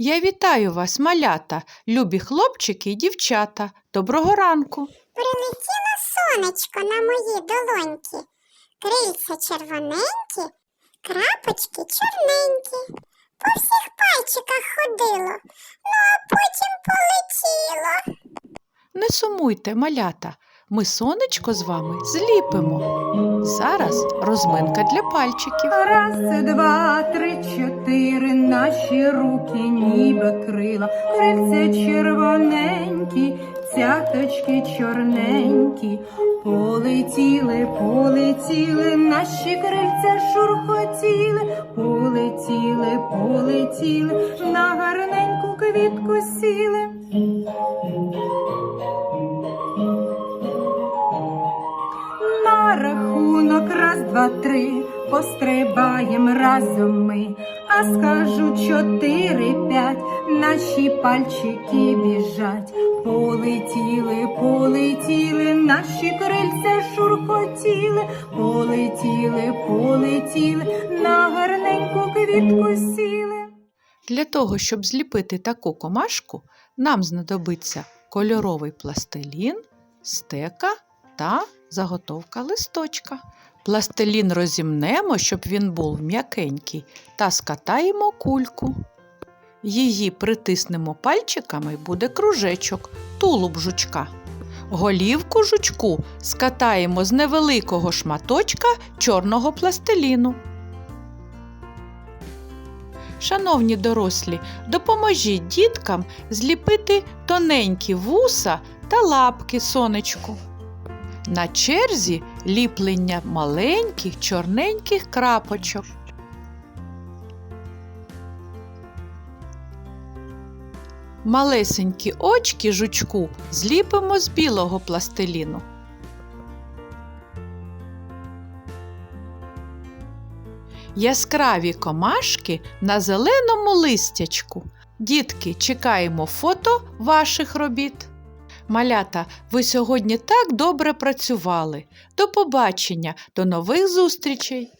Я вітаю вас, малята, любі хлопчики і дівчата. Доброго ранку. Прилетіло сонечко на мої долоньки. Крильця червоненькі, крапочки чорненькі. По всіх пальчиках ходило, ну а потім полетіло. Не сумуйте, малята. Ми сонечко з вами зліпимо. Зараз розминка для пальчиків. Раз, два, три, чотири, наші руки ніби крила, крильця червоненькі, цяточки чорненькі, полетіли, полетіли, наші крильця шурхотіли, полетіли, полетіли, на гарненьку квітку сіли. Рахунок. Раз, два, три, пострибаєм разом ми, а скажу чотири, п'ять, наші пальчики біжать. Полетіли, полетіли, наші крильця шурхотіли, полетіли, полетіли, на гарненьку квітку сіли. Для того, щоб зліпити таку комашку, нам знадобиться кольоровий пластилін, стека та заготовка листочка. Пластилін розімнемо, щоб він був м'якенький, та скатаємо кульку. Її притиснемо пальчиками буде кружечок, тулуб жучка. Голівку жучку скатаємо з невеликого шматочка чорного пластиліну. Шановні дорослі, допоможіть діткам зліпити тоненькі вуса та лапки сонечку. На черзі ліплення маленьких чорненьких крапочок. Малесенькі очки жучку зліпимо з білого пластиліну. Яскраві комашки на зеленому листячку. Дітки, чекаємо фото ваших робіт. Малята, ви сьогодні так добре працювали. До побачення, до нових зустрічей!